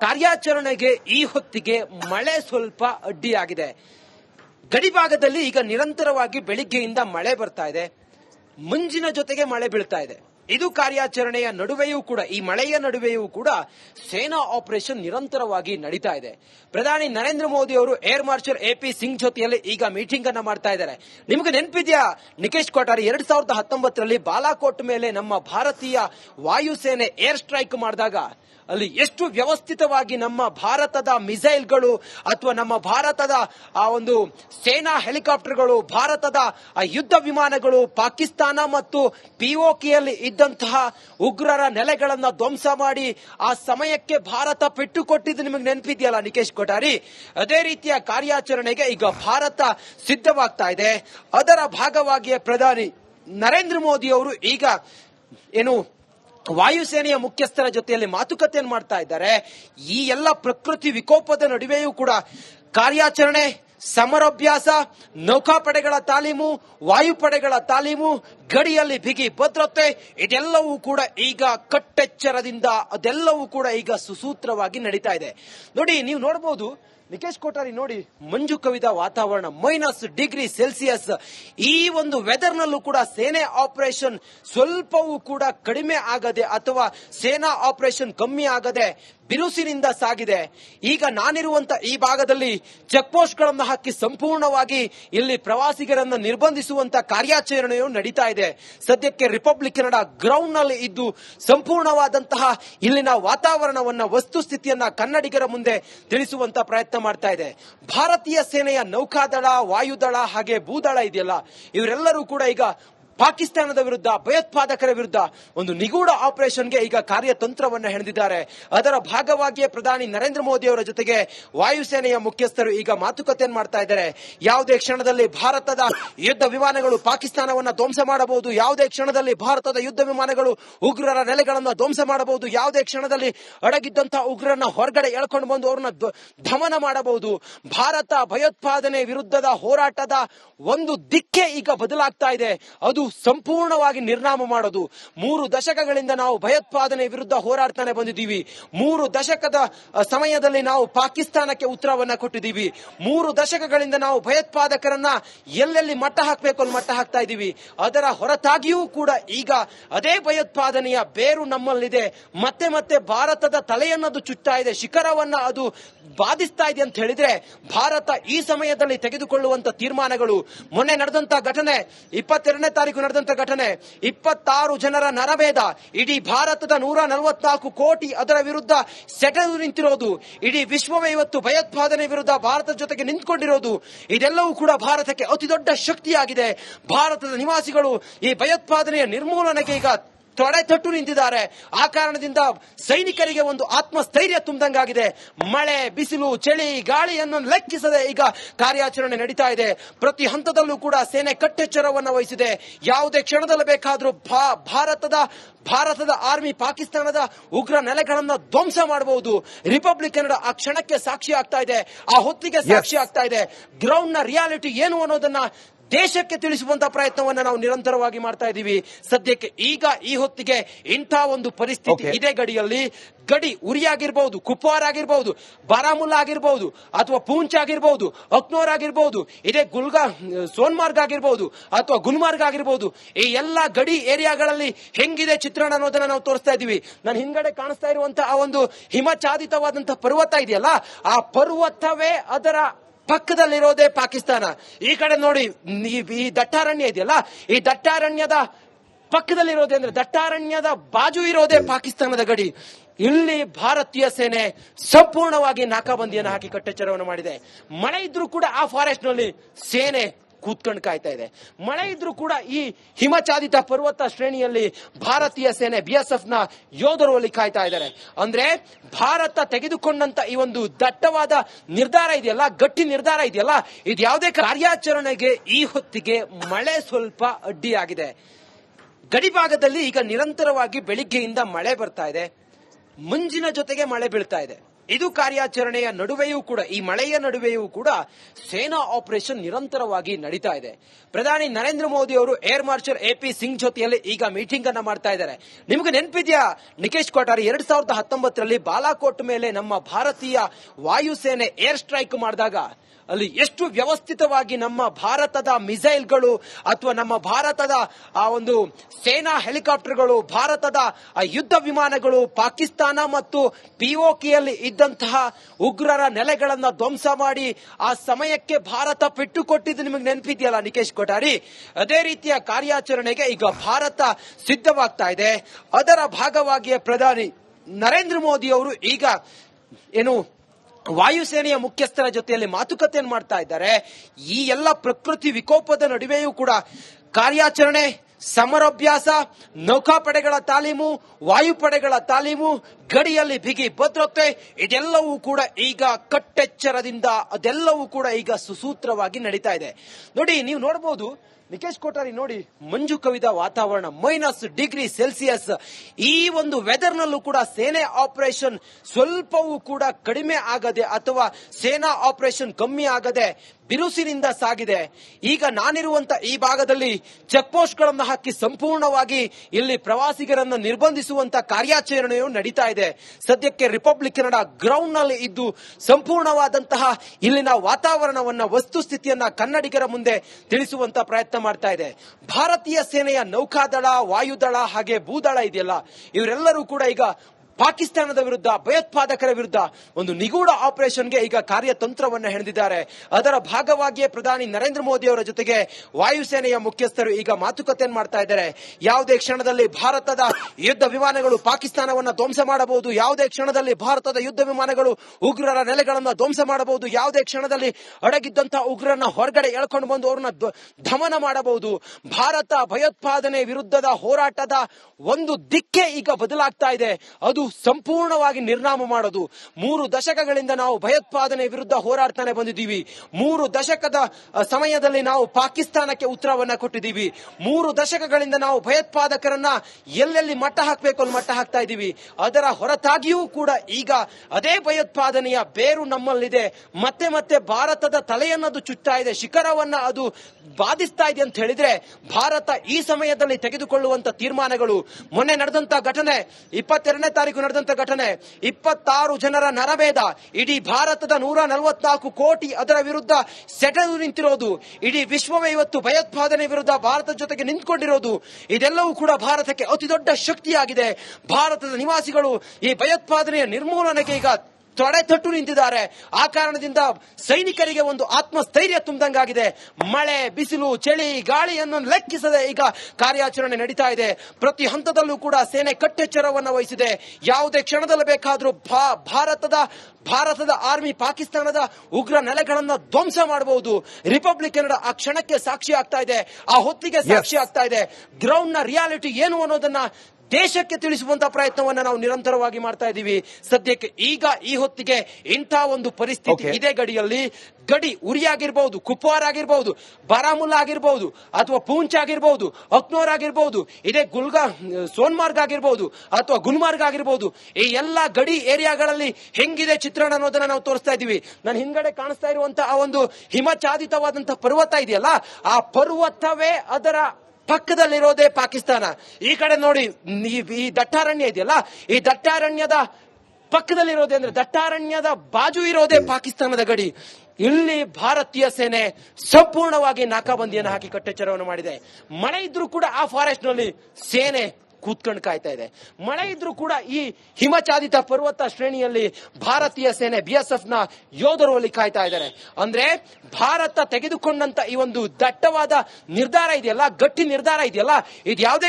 ಕಾರ್ಯಾಚರಣೆಗೆ ಈ ಹೊತ್ತಿಗೆ ಮಳೆ ಸ್ವಲ್ಪ ಅಡ್ಡಿಯಾಗಿದೆ. ಗಡಿಭಾಗದಲ್ಲಿ ಈಗ ನಿರಂತರವಾಗಿ ಬೆಳಿಗ್ಗೆಯಿಂದ ಮಳೆ ಬರ್ತಾ ಇದೆ. ಮಂಜಿನ ಜೊತೆಗೆ ಮಳೆ ಬೀಳ್ತಾ ಇದೆ. ಇದು ಕಾರ್ಯಾಚರಣೆಯ ನಡುವೆಯೂ ಕೂಡ, ಈ ಮಳೆಯ ನಡುವೆಯೂ ಕೂಡ ಸೇನಾ ಆಪರೇಷನ್ ನಿರಂತರವಾಗಿ ನಡೀತಾ ಇದೆ. ಪ್ರಧಾನಿ ನರೇಂದ್ರ ಮೋದಿ ಅವರು air marshal A P Singh ಜೊತೆಯಲ್ಲಿ ಈಗ ಮೀಟಿಂಗ್ ಅನ್ನ ಮಾಡ್ತಾ ಇದ್ದಾರೆ. ನಿಮಗೆ ನೆನಪಿದೆಯಾ, ನಿಕೇಶ್ ಕೊಠಾರಿ ಎರಡ್ ಸಾವಿರದ ಹತ್ತೊಂಬತ್ತರಲ್ಲಿ ಬಾಲಾಕೋಟ್ ಮೇಲೆ ನಮ್ಮ ಭಾರತೀಯ ವಾಯುಸೇನೆ ಏರ್ ಸ್ಟ್ರೈಕ್ ಮಾಡಿದಾಗ, ಅಲ್ಲಿ ಎಷ್ಟು ವ್ಯವಸ್ಥಿತವಾಗಿ ನಮ್ಮ ಭಾರತದ ಮಿಸೈಲ್ಗಳು ಅಥವಾ ನಮ್ಮ ಭಾರತದ ಆ ಒಂದು ಸೇನಾ ಹೆಲಿಕಾಪ್ಟರ್ಗಳು, ಭಾರತದ ಯುದ್ಧ ವಿಮಾನಗಳು ಪಾಕಿಸ್ತಾನ ಮತ್ತು ಪಿಒಕೆಯಲ್ಲಿ ಇದ್ದಂತಹ ಉಗ್ರರ ನೆಲೆಗಳನ್ನ ಧ್ವಂಸ ಮಾಡಿ ಆ ಸಮಯಕ್ಕೆ ಭಾರತ ಪೆಟ್ಟು ಕೊಟ್ಟಿದ್ದು ನಿಮಗೆ ನೆನಪಿದೆಯಲ್ಲ ನಿಕೇಶ್ ಕೊಠಾರಿ? ಅದೇ ರೀತಿಯ ಕಾರ್ಯಾಚರಣೆಗೆ ಈಗ ಭಾರತ ಸಿದ್ಧವಾಗ್ತಾ ಇದೆ. ಅದರ ಭಾಗವಾಗಿಯೇ ಪ್ರಧಾನಿ ನರೇಂದ್ರ ಮೋದಿ ಅವರು ಈಗ ಏನು ವಾಯುಸೇನೆಯ ಮುಖ್ಯಸ್ಥರ ಜೊತೆಯಲ್ಲಿ ಮಾತುಕತೆಯನ್ನು ಮಾಡ್ತಾ ಇದ್ದಾರೆ. ಈ ಎಲ್ಲ ಪ್ರಕೃತಿ ವಿಕೋಪದ ನಡುವೆಯೂ ಕೂಡ ಕಾರ್ಯಾಚರಣೆ ಸಮರಾಭ್ಯಾಸ, ನೌಕಾಪಡೆಗಳ ತಾಲೀಮು, ವಾಯುಪಡೆಗಳ ತಾಲೀಮು, ಗಡಿಯಲ್ಲಿ ಬಿಗಿ ಭದ್ರತೆ, ಇದೆಲ್ಲವೂ ಕೂಡ ಈಗ ಕಟ್ಟೆಚ್ಚರದಿಂದ ಅದೆಲ್ಲವೂ ಕೂಡ ಈಗ ಸುಸೂತ್ರವಾಗಿ ನಡೀತಾ ಇದೆ. ನೋಡಿ, ನೀವು ನೋಡಬಹುದು ನಿಕೇಶ್ ಕೋಟಾರಿ ನೋಡಿ, ಮಂಜು ಕವಿದ ವಾತಾವರಣ ಮೈನಸ್ ಡಿಗ್ರಿ ಸೆಲ್ಸಿಯಸ್. ಈ ಒಂದು ವೆದರ್ ನಲ್ಲೂ ಕೂಡ ಸೇನೆ ಆಪರೇಷನ್ ಸ್ವಲ್ಪವೂ ಕೂಡ ಕಡಿಮೆ ಆಗದೆ ಅಥವಾ ಸೇನಾ ಆಪರೇಷನ್ ಕಮ್ಮಿ ಆಗದೆ ಬಿರುಸಿನಿಂದ ಸಾಗಿದೆ. ಈಗ ನಾನಿರುವಂತ ಈ ಭಾಗದಲ್ಲಿ ಚೆಕ್ ಪೋಸ್ಟ್ಗಳನ್ನು ಹಾಕಿ ಸಂಪೂರ್ಣವಾಗಿ ಇಲ್ಲಿ ಪ್ರವಾಸಿಗರನ್ನ ನಿರ್ಬಂಧಿಸುವಂತ ಕಾರ್ಯಾಚರಣೆಯು ನಡೀತಾ ಇದೆ. ಸದ್ಯಕ್ಕೆ ರಿಪಬ್ಲಿಕ್ ಕನ್ನಡ ಗ್ರೌಂಡ್ನಲ್ಲಿ ಇದ್ದು ಸಂಪೂರ್ಣವಾದಂತಹ ಇಲ್ಲಿನ ವಾತಾವರಣವನ್ನ, ವಸ್ತುಸ್ಥಿತಿಯನ್ನ ಕನ್ನಡಿಗರ ಮುಂದೆ ತಿಳಿಸುವಂತ ಪ್ರಯತ್ನ ಮಾಡ್ತಾ ಇದೆ. ಭಾರತೀಯ ಸೇನೆಯ ನೌಕಾದಳ ವಾಯುದಳ ಹಾಗೆ ಭೂದಳ ಇದೆಯಲ್ಲ ಇವರೆಲ್ಲರೂ ಕೂಡ ಈಗ ಪಾಕಿಸ್ತಾನದ ವಿರುದ್ಧ, ಭಯೋತ್ಪಾದಕರ ವಿರುದ್ಧ ಒಂದು ನಿಗೂಢ ಆಪರೇಷನ್ಗೆ ಈಗ ಕಾರ್ಯತಂತ್ರವನ್ನು ಹೆಣೆದಿದ್ದಾರೆ. ಅದರ ಭಾಗವಾಗಿಯೇ ಪ್ರಧಾನಿ ನರೇಂದ್ರ ಮೋದಿ ಅವರ ಜೊತೆಗೆ ವಾಯುಸೇನೆಯ ಮುಖ್ಯಸ್ಥರು ಈಗ ಮಾತುಕತೆಯನ್ನು ಮಾಡ್ತಾ ಇದ್ದಾರೆ. ಯಾವುದೇ ಕ್ಷಣದಲ್ಲಿ ಭಾರತದ ಯುದ್ಧ ವಿಮಾನಗಳು ಪಾಕಿಸ್ತಾನವನ್ನ ಧ್ವಂಸ ಮಾಡಬಹುದು, ಯಾವುದೇ ಕ್ಷಣದಲ್ಲಿ ಭಾರತದ ಯುದ್ಧ ವಿಮಾನಗಳು ಉಗ್ರರ ನೆಲೆಗಳನ್ನು ಧ್ವಂಸ ಮಾಡಬಹುದು, ಯಾವುದೇ ಕ್ಷಣದಲ್ಲಿ ಅಡಗಿದ್ದಂತಹ ಉಗ್ರರನ್ನ ಹೊರಗಡೆ ಎಳ್ಕೊಂಡು ಬಂದು ಅವ್ರನ್ನ ದಮನ ಮಾಡಬಹುದು. ಭಾರತ ಭಯೋತ್ಪಾದನೆ ವಿರುದ್ಧದ ಹೋರಾಟದ ಒಂದು ದಿಕ್ಕೇ ಈಗ ಬದಲಾಗ್ತಾ ಇದೆ. ಅದು ಸಂಪೂರ್ಣವಾಗಿ ನಿರ್ನಾಮ ಮಾಡೋದು. ಮೂರು ದಶಕಗಳಿಂದ ನಾವು ಭಯೋತ್ಪಾದನೆ ವಿರುದ್ಧ ಹೋರಾಡ್ತಾನೆ ಬಂದಿದ್ದೀವಿ. ಮೂರು ದಶಕದ ಸಮಯದಲ್ಲಿ ನಾವು ಪಾಕಿಸ್ತಾನಕ್ಕೆ ಉತ್ತರವನ್ನ ಕೊಟ್ಟಿದ್ದೀವಿ. ಮೂರು ದಶಕಗಳಿಂದ ನಾವು ಭಯೋತ್ಪಾದಕರನ್ನ ಎಲ್ಲೆಲ್ಲಿ ಮಟ್ಟ ಹಾಕಬೇಕು ಅಲ್ಲಿ ಮಟ್ಟ ಹಾಕ್ತಾ ಇದ್ದೀವಿ. ಅದರ ಹೊರತಾಗಿಯೂ ಕೂಡ ಈಗ ಅದೇ ಭಯೋತ್ಪಾದನೆಯ ಬೇರು ನಮ್ಮಲ್ಲಿದೆ. ಮತ್ತೆ ಮತ್ತೆ ಭಾರತದ ತಲೆಯನ್ನದು ಚುಚ್ಚಾ ಇದೆ. ಶಿಖರವನ್ನ ಅದು ಬಾಧಿಸ್ತಾ ಇದೆ ಅಂತ ಹೇಳಿದ್ರೆ ಭಾರತ ಈ ಸಮಯದಲ್ಲಿ ತೆಗೆದುಕೊಳ್ಳುವಂತ ತೀರ್ಮಾನಗಳು. ಮೊನ್ನೆ ನಡೆದಂತ ಘಟನೆ, ಇಪ್ಪತ್ತೆರಡನೇ ತಾರೀಕು ನಡೆದಂತ ಘಟನೆ, ಇಪ್ಪತ್ತಾರು ಜನರ ನರಭೇದ ಇಡೀ ಭಾರತದ ನೂರ ನಲವತ್ನಾಲ್ಕು ಕೋಟಿ ಅದರ ವಿರುದ್ಧ ಸೆಟಲ್ ನಿಂತಿರೋದು, ಇಡೀ ವಿಶ್ವವೇ ಇವತ್ತು ಭಯೋತ್ಪಾದನೆ ವಿರುದ್ಧ ಭಾರತದ ಜೊತೆಗೆ ನಿಂತ್ಕೊಂಡಿರೋದು, ಇದೆಲ್ಲವೂ ಕೂಡ ಭಾರತಕ್ಕೆ ಅತಿ ದೊಡ್ಡ ಶಕ್ತಿಯಾಗಿದೆ. ಭಾರತದ ನಿವಾಸಿಗಳು ಈ ಭಯೋತ್ಪಾದನೆಯ ನಿರ್ಮೂಲನೆಗೆ ಈಗ ತೊಡೆ ತಟ್ಟು ನಿಂತಿದ್ದಾರೆ. ಆ ಕಾರಣದಿಂದ ಸೈನಿಕರಿಗೆ ಒಂದು ಆತ್ಮಸ್ಥೈರ್ಯ ತುಂಬಿದಂಗಾಗಿದೆ. ಮಳೆ ಬಿಸಿಲು ಚಳಿ ಗಾಳಿಯನ್ನು ಲೆಕ್ಕಿಸದೆ ಈಗ ಕಾರ್ಯಾಚರಣೆ ನಡೀತಾ ಇದೆ. ಪ್ರತಿ ಹಂತದಲ್ಲೂ ಕೂಡ ಸೇನೆ ಕಟ್ಟೆಚ್ಚರವನ್ನು ವಹಿಸಿದೆ. ಯಾವುದೇ ಕ್ಷಣದಲ್ಲಿ ಬೇಕಾದರೂ ಭಾರತದ ಭಾರತದ ಆರ್ಮಿ ಪಾಕಿಸ್ತಾನದ ಉಗ್ರ ನೆಲೆಗಳನ್ನು ಧ್ವಂಸ ಮಾಡಬಹುದು. ರಿಪಬ್ಲಿಕ್ ಕನ್ನಡ ಆ ಕ್ಷಣಕ್ಕೆ ಸಾಕ್ಷಿ ಆಗ್ತಾ ಇದೆ. ಆ ಹೊತ್ತಿಗೆ ಸಾಕ್ಷಿ ಆಗ್ತಾ ಇದೆ. ಗ್ರೌಂಡ್ನ ರಿಯಾಲಿಟಿ ಏನು ಅನ್ನೋದನ್ನ ದೇಶಕ್ಕೆ ತಿಳಿಸುವಂತಹ ಪ್ರಯತ್ನವನ್ನು ನಾವು ನಿರಂತರವಾಗಿ ಮಾಡ್ತಾ ಇದ್ದೀವಿ. ಸದ್ಯಕ್ಕೆ ಈಗ ಈ ಹೊತ್ತಿಗೆ ಇಂಥ ಒಂದು ಪರಿಸ್ಥಿತಿ ಇದೆ ಗಡಿಯಲ್ಲಿ. ಗಡಿ ಉರಿ ಆಗಿರ್ಬಹುದು ಕುಪ್ವಾರ ಆಗಿರ್ಬಹುದು ಬಾರಾಮುಲ್ಲಾ ಆಗಿರ್ಬಹುದು ಅಥವಾ ಪೂಂಚ್ ಆಗಿರ್ಬಹುದು ಅಕ್ನೋರ್ ಆಗಿರ್ಬಹುದು ಇದೇ ಗುಲ್ಗಾ ಸೋನ್ಮಾರ್ಗ್ ಆಗಿರ್ಬಹುದು ಅಥವಾ ಗುಲ್ಮಾರ್ಗ್ ಆಗಿರ್ಬಹುದು ಈ ಎಲ್ಲಾ ಗಡಿ ಏರಿಯಾಗಳಲ್ಲಿ ಹೆಂಗಿದೆ ಚಿತ್ರಣ ಅನ್ನೋದನ್ನ ನಾವು ತೋರಿಸ್ತಾ ಇದೀವಿ ನನ್ನ ಹಿಂದ್ಗಡೆ ಕಾಣಿಸ್ತಾ ಇರುವಂತಹ ಆ ಒಂದು ಹಿಮಚಾದಿತವಾದಂತಹ ಪರ್ವತ ಇದೆಯಲ್ಲ ಆ ಪರ್ವತವೇ ಅದರ ಪಕ್ಕದಲ್ಲಿರೋದೇ ಪಾಕಿಸ್ತಾನ. ಈ ಕಡೆ ನೋಡಿ, ಈ- ದಟ್ಟಾರಣ್ಯ ಇದೆಯಲ್ಲ? ಈ ದಟ್ಟಾರಣ್ಯದ ಪಕ್ಕದಲ್ಲಿರೋದೇ ಅಂದ್ರೆ ದಟ್ಟಾರಣ್ಯದ ಬಾಜು ಇರೋದೇ ಪಾಕಿಸ್ತಾನದ ಗಡಿ. ಇಲ್ಲಿ ಭಾರತೀಯ ಸೇನೆ ಸಂಪೂರ್ಣವಾಗಿ ನಾಕಾಬಂದಿಯನ್ನು ಹಾಕಿ ಕಟ್ಟೆಚ್ಚರವನ್ನು ಮಾಡಿದೆ. ಮಳೆ ಇದ್ರೂ ಕೂಡ ಆ ಫಾರೆಸ್ಟ್ನಲ್ಲಿ ಸೇನೆ ಕೂತ್ಕೊಂಡು ಕಾಯ್ತಾ ಇದೆ. ಮಳೆ ಇದ್ರೂ ಕೂಡ ಈ ಹಿಮಚಾದಿತ ಪರ್ವತ ಶ್ರೇಣಿಯಲ್ಲಿ ಭಾರತೀಯ ಸೇನೆ ಬಿ ಎಸ್ನ ಯೋಧರು ಅಲ್ಲಿ ಕಾಯ್ತಾ ಇದ್ದಾರೆ. ಅಂದ್ರೆ ಭಾರತ ತೆಗೆದುಕೊಂಡಂತ ಈ ಒಂದು ದಟ್ಟವಾದ ನಿರ್ಧಾರ ಇದೆಯಲ್ಲ, ಗಟ್ಟಿ ನಿರ್ಧಾರ ಇದೆಯಲ್ಲ, ಇದು ಯಾವುದೇ ಕಾರ್ಯಾಚರಣೆಗೆ ಈ ಹೊತ್ತಿಗೆ ಮಳೆ ಸ್ವಲ್ಪ ಅಡ್ಡಿಯಾಗಿದೆ. ಗಡಿಭಾಗದಲ್ಲಿ ಈಗ ನಿರಂತರವಾಗಿ ಬೆಳಿಗ್ಗೆಯಿಂದ ಮಳೆ ಬರ್ತಾ ಇದೆ. ಮಂಜಿನ ಜೊತೆಗೆ ಮಳೆ ಬೀಳ್ತಾ ಇದೆ. ಇದು ಕಾರ್ಯಾಚರಣೆಯ ನಡುವೆಯೂ ಕೂಡ, ಈ ಮಳೆಯ ನಡುವೆಯೂ ಕೂಡ ಸೇನಾ ಆಪರೇಷನ್ ನಿರಂತರವಾಗಿ ನಡೀತಾ ಇದೆ. ಪ್ರಧಾನಿ ನರೇಂದ್ರ ಮೋದಿ ಅವರು air marshal A P Singh ಜೊತೆಯಲ್ಲಿ ಈಗ ಮೀಟಿಂಗ್ ಅನ್ನ ಮಾಡ್ತಾ ಇದ್ದಾರೆ. ನಿಮಗೆ ನೆನಪಿದ್ಯಾ? ನಿಕೇಶ್ ಕೊಠಾರಿ ಎರಡ್ ಸಾವಿರದ ಹತ್ತೊಂಬತ್ತರಲ್ಲಿ ಬಾಲಾಕೋಟ್ ಮೇಲೆ ನಮ್ಮ ಭಾರತೀಯ ವಾಯುಸೇನೆ ಏರ್ ಸ್ಟ್ರೈಕ್ ಮಾಡಿದಾಗ, ಅಲ್ಲಿ ಎಷ್ಟು ವ್ಯವಸ್ಥಿತವಾಗಿ ನಮ್ಮ ಭಾರತದ ಮಿಸೈಲ್ಗಳು ಅಥವಾ ನಮ್ಮ ಭಾರತದ ಆ ಒಂದು ಸೇನಾ ಹೆಲಿಕಾಪ್ಟರ್ಗಳು, ಭಾರತದ ಯುದ್ಧ ವಿಮಾನಗಳು, ಪಾಕಿಸ್ತಾನ ಮತ್ತು ಪಿಒಕೆಯಲ್ಲಿ ಇದ್ದಂತಹ ಉಗ್ರರ ನೆಲೆಗಳನ್ನ ಧ್ವಂಸ ಮಾಡಿ ಆ ಸಮಯಕ್ಕೆ ಭಾರತ ಪೆಟ್ಟು ಕೊಟ್ಟಿದ್ದು ನಿಮಗೆ ನೆನಪಿದೆಯಲ್ಲ ನಿಕೇಶ್ ಕೊಠಾರಿ? ಅದೇ ರೀತಿಯ ಕಾರ್ಯಾಚರಣೆಗೆ ಈಗ ಭಾರತ ಸಿದ್ಧವಾಗ್ತಾ ಇದೆ. ಅದರ ಭಾಗವಾಗಿಯೇ ಪ್ರಧಾನಿ ನರೇಂದ್ರ ಮೋದಿ ಅವರು ಈಗ ಏನು ವಾಯುಸೇನೆಯ ಮುಖ್ಯಸ್ಥರ ಜೊತೆಯಲ್ಲಿ ಮಾತುಕತೆಯನ್ನು ಮಾಡ್ತಾ ಇದ್ದಾರೆ. ಈ ಎಲ್ಲ ಪ್ರಕೃತಿ ವಿಕೋಪದ ನಡುವೆಯೂ ಕೂಡ ಕಾರ್ಯಾಚರಣೆ ಸಮರಾಭ್ಯಾಸ, ನೌಕಾಪಡೆಗಳ ತಾಲೀಮು, ವಾಯುಪಡೆಗಳ ತಾಲೀಮು, ಗಡಿಯಲ್ಲಿ ಬಿಗಿ ಭದ್ರತೆ, ಇದೆಲ್ಲವೂ ಕೂಡ ಈಗ ಕಟ್ಟೆಚ್ಚರದಿಂದ ಅದೆಲ್ಲವೂ ಕೂಡ ಈಗ ಸುಸೂತ್ರವಾಗಿ ನಡೀತಾ ಇದೆ. ನೋಡಿ, ನೀವು ನೋಡಬಹುದು ನಿಕೇಶ್ ಕೋಟಾರಿ ನೋಡಿ, ಮಂಜು ಕವಿದ ವಾತಾವರಣ ಮೈನಸ್ ಡಿಗ್ರಿ ಸೆಲ್ಸಿಯಸ್. ಈ ಒಂದು ವೆದರ್ ನಲ್ಲೂ ಕೂಡ ಸೇನೆ ಆಪರೇಷನ್ ಸ್ವಲ್ಪವೂ ಕೂಡ ಕಡಿಮೆ ಆಗದೆ ಅಥವಾ ಸೇನಾ ಆಪರೇಷನ್ ಕಮ್ಮಿ ಆಗದೆ ಬಿರುಸಿನಿಂದ ಸಾಗಿದೆ. ಈಗ ನಾನಿರುವಂತ ಈ ಭಾಗದಲ್ಲಿ ಚೆಕ್ ಪೋಸ್ಟ್ಗಳನ್ನು ಹಾಕಿ ಸಂಪೂರ್ಣವಾಗಿ ಇಲ್ಲಿ ಪ್ರವಾಸಿಗರನ್ನು ನಿರ್ಬಂಧಿಸುವಂತ ಕಾರ್ಯಾಚರಣೆಯು ನಡೀತಾ ಇದೆ. ಸದ್ಯಕ್ಕೆ ರಿಪಬ್ಲಿಕ್ ಕನ್ನಡ ಗ್ರೌಂಡ್ನಲ್ಲಿ ಇದ್ದು ಸಂಪೂರ್ಣವಾದಂತಹ ಇಲ್ಲಿನ ವಾತಾವರಣವನ್ನ, ವಸ್ತುಸ್ಥಿತಿಯನ್ನ ಕನ್ನಡಿಗರ ಮುಂದೆ ತಿಳಿಸುವಂತ ಪ್ರಯತ್ನ ಮಾಡ್ತಾ ಇದೆ. ಭಾರತೀಯ ಸೇನೆಯ ನೌಕಾದಳ ವಾಯುದಳ ಹಾಗೆ ಭೂದಳ ಇದೆಯಲ್ಲ ಇವರೆಲ್ಲರೂ ಕೂಡ ಈಗ ಪಾಕಿಸ್ತಾನದ ವಿರುದ್ಧ, ಭಯೋತ್ಪಾದಕರ ವಿರುದ್ಧ ಒಂದು ನಿಗೂಢ ಆಪರೇಷನ್ಗೆ ಈಗ ಕಾರ್ಯತಂತ್ರವನ್ನ ಹೆಣೆದಿದ್ದಾರೆ. ಅದರ ಭಾಗವಾಗಿಯೇ ಪ್ರಧಾನಿ ನರೇಂದ್ರ ಮೋದಿ ಅವರ ಜೊತೆಗೆ ವಾಯುಸೇನೆಯ ಮುಖ್ಯಸ್ಥರು ಈಗ ಮಾತುಕತೆಯನ್ನು ಮಾಡ್ತಾ ಇದ್ದಾರೆ. ಯಾವುದೇ ಕ್ಷಣದಲ್ಲಿ ಭಾರತದ ಯುದ್ಧ ವಿಮಾನಗಳು ಪಾಕಿಸ್ತಾನವನ್ನು ಧ್ವಂಸ ಮಾಡಬಹುದು, ಯಾವುದೇ ಕ್ಷಣದಲ್ಲಿ ಭಾರತದ ಯುದ್ಧ ವಿಮಾನಗಳು ಉಗ್ರರ ನೆಲೆಗಳನ್ನ ಧ್ವಂಸ ಮಾಡಬಹುದು, ಯಾವುದೇ ಕ್ಷಣದಲ್ಲಿ ಅಡಗಿದ್ದಂತಹ ಉಗ್ರರನ್ನ ಹೊರಗಡೆ ಎಳ್ಕೊಂಡು ಬಂದು ಅವ್ರನ್ನ ದಮನ ಮಾಡಬಹುದು. ಭಾರತ ಭಯೋತ್ಪಾದನೆ ವಿರುದ್ಧದ ಹೋರಾಟದ ಒಂದು ದಿಕ್ಕೇ ಈಗ ಬದಲಾಗ್ತಾ ಇದೆ. ಅದು ಸಂಪೂರ್ಣವಾಗಿ ನಿರ್ನಾಮ ಮಾಡೋದು. ಮೂರು ದಶಕಗಳಿಂದ ನಾವು ಭಯೋತ್ಪಾದನೆ ವಿರುದ್ಧ ಹೋರಾಡ್ತಾನೆ ಬಂದಿದ್ದೀವಿ. ಮೂರು ದಶಕದ ಸಮಯದಲ್ಲಿ ನಾವು ಪಾಕಿಸ್ತಾನಕ್ಕೆ ಉತ್ತರವನ್ನ ಕೊಟ್ಟಿದ್ದೀವಿ. ಮೂರು ದಶಕಗಳಿಂದ ನಾವು ಭಯೋತ್ಪಾದಕರನ್ನ ಎಲ್ಲೆಲ್ಲಿ ಮಟ್ಟ ಹಾಕಬೇಕು ಅಲ್ಲಿ ಮಟ್ಟ ಹಾಕ್ತಾ ಇದ್ದೀವಿ. ಅದರ ಹೊರತಾಗಿಯೂ ಕೂಡ ಈಗ ಅದೇ ಭಯೋತ್ಪಾದನೆಯ ಬೇರು ನಮ್ಮಲ್ಲಿದೆ. ಮತ್ತೆ ಮತ್ತೆ ಭಾರತದ ತಲೆಯನ್ನದು ಚುಚ್ತಾ ಇದೆ. ಶಿಖರವನ್ನ ಅದು ಬಾಧಿಸ್ತಾ ಇದೆ ಅಂತ ಹೇಳಿದ್ರೆ ಭಾರತ ಈ ಸಮಯದಲ್ಲಿ ತೆಗೆದುಕೊಳ್ಳುವಂತ ತೀರ್ಮಾನಗಳು. ಮೊನ್ನೆ ನಡೆದಂತ ಘಟನೆ ಇಪ್ಪತ್ತೆರಡನೇ ತಾರೀಕು ನಡೆದಂತ ಘಟನೆ. ಇಪ್ಪತ್ತಾರು ಜನರ ನರಭೇದ ಇಡೀ ಭಾರತದ ನೂರ ನಲವತ್ನಾಲ್ಕು ಕೋಟಿ ಅದರ ವಿರುದ್ಧ ಸೆಟೆದು ನಿಂತಿರೋದು. ಇಡೀ ವಿಶ್ವವೇ ಇವತ್ತು ಭಯೋತ್ಪಾದನೆ ವಿರುದ್ಧ ಭಾರತದ ಜೊತೆಗೆ ನಿಂತ್ಕೊಂಡಿರೋದು. ಇದೆಲ್ಲವೂ ಕೂಡ ಭಾರತಕ್ಕೆ ಅತಿ ದೊಡ್ಡ ಶಕ್ತಿಯಾಗಿದೆ. ಭಾರತದ ನಿವಾಸಿಗಳು ಈ ಭಯೋತ್ಪಾದನೆಯ ನಿರ್ಮೂಲನೆಗೆ ಈಗ ತೊಡೆ ತಟ್ಟು ನಿಂತಿದ್ದಾರೆ. ಆ ಕಾರಣದಿಂದ ಸೈನಿಕರಿಗೆ ಒಂದು ಆತ್ಮಸ್ಥೈರ್ಯ ತುಂಬಿದಂಗಾಗಿದೆ. ಮಳೆ ಬಿಸಿಲು ಚಳಿ ಗಾಳಿಯನ್ನು ಲೆಕ್ಕಿಸದೆ ಈಗ ಕಾರ್ಯಾಚರಣೆ ನಡೀತಾ ಇದೆ. ಪ್ರತಿ ಹಂತದಲ್ಲೂ ಕೂಡ ಸೇನೆ ಕಟ್ಟೆಚ್ಚರವನ್ನು ವಹಿಸಿದೆ. ಯಾವುದೇ ಕ್ಷಣದಲ್ಲಿ ಬೇಕಾದರೂ ಭಾರತದ ಭಾರತದ ಆರ್ಮಿ ಪಾಕಿಸ್ತಾನದ ಉಗ್ರ ನೆಲೆಗಳನ್ನು ಧ್ವಂಸ ಮಾಡಬಹುದು. ರಿಪಬ್ಲಿಕ್ ಕನ್ನಡ ಆ ಕ್ಷಣಕ್ಕೆ ಸಾಕ್ಷಿ ಆಗ್ತಾ ಇದೆ. ಆ ಹೊತ್ತಿಗೆ ಸಾಕ್ಷಿ ಆಗ್ತಾ ಇದೆ. ಗ್ರೌಂಡ್ನ ರಿಯಾಲಿಟಿ ಏನು ಅನ್ನೋದನ್ನ ದೇಶಕ್ಕೆ ತಿಳಿಸುವಂತಹ ಪ್ರಯತ್ನವನ್ನು ನಾವು ನಿರಂತರವಾಗಿ ಮಾಡ್ತಾ ಇದ್ದೀವಿ. ಸದ್ಯಕ್ಕೆ ಈಗ ಈ ಹೊತ್ತಿಗೆ ಇಂಥ ಒಂದು ಪರಿಸ್ಥಿತಿ ಇದೆ ಗಡಿಯಲ್ಲಿ. ಗಡಿ ಉರಿ ಆಗಿರ್ಬಹುದು ಕುಪ್ವಾರ ಆಗಿರ್ಬಹುದು ಬಾರಾಮುಲ್ಲಾ ಆಗಿರ್ಬಹುದು ಅಥವಾ ಪೂಂಚ್ ಆಗಿರ್ಬಹುದು ಅಕ್ನೋರ್ ಆಗಿರ್ಬಹುದು ಇದೇ ಗುಲ್ಗಾ ಸೋನ್ಮಾರ್ಗ್ ಆಗಿರ್ಬಹುದು ಅಥವಾ ಗುಲ್ಮಾರ್ಗ್ ಆಗಿರ್ಬಹುದು ಈ ಎಲ್ಲಾ ಗಡಿ ಏರಿಯಾಗಳಲ್ಲಿ ಹೆಂಗಿದೆ ಚಿತ್ರಣ ಅನ್ನೋದನ್ನ ನಾವು ತೋರಿಸ್ತಾ ಇದೀವಿ ನನ್ನ ಹಿಂದ್ಗಡೆ ಕಾಣಿಸ್ತಾ ಇರುವಂತಹ ಆ ಒಂದು ಹಿಮಚಾದಿತವಾದಂತಹ ಪರ್ವತ ಇದೆಯಲ್ಲ ಆ ಪರ್ವತವೇ ಅದರ ಪಕ್ಕದಲ್ಲಿರೋದೇ ಪಾಕಿಸ್ತಾನ. ಈ ಕಡೆ ನೋಡಿ, ಈ- ದಟ್ಟಾರಣ್ಯ ಇದೆಯಲ್ಲ? ಈ ದಟ್ಟಾರಣ್ಯದ ಪಕ್ಕದಲ್ಲಿರೋದೇ ಅಂದ್ರೆ ದಟ್ಟಾರಣ್ಯದ ಬಾಜು ಇರೋದೇ ಪಾಕಿಸ್ತಾನದ ಗಡಿ. ಇಲ್ಲಿ ಭಾರತೀಯ ಸೇನೆ ಸಂಪೂರ್ಣವಾಗಿ ನಾಕಾಬಂದಿಯನ್ನು ಹಾಕಿ ಕಟ್ಟೆಚ್ಚರವನ್ನು ಮಾಡಿದೆ. ಮಳೆ ಇದ್ರೂ ಕೂಡ ಆ ಫಾರೆಸ್ಟ್ನಲ್ಲಿ ಸೇನೆ ಕೂತ್ಕೊಂಡು ಕಾಯ್ತಾ ಇದೆ. ಮಳೆ ಇದ್ರೂ ಕೂಡ ಈ ಹಿಮಚಾದಿತ ಪರ್ವತ ಶ್ರೇಣಿಯಲ್ಲಿ ಭಾರತೀಯ ಸೇನೆ ಬಿಎಸ್ಎಫ್ನ ಯೋಧರು ಅಲ್ಲಿ ಕಾಯ್ತಾ ಇದ್ದಾರೆ. ಅಂದ್ರೆ ಭಾರತ ತೆಗೆದುಕೊಂಡಂತ ಈ ಒಂದು ದಟ್ಟವಾದ ನಿರ್ಧಾರ ಇದೆಯಲ್ಲ, ಗಟ್ಟಿ ನಿರ್ಧಾರ ಇದೆಯಲ್ಲ ಇದು ಯಾವುದೇ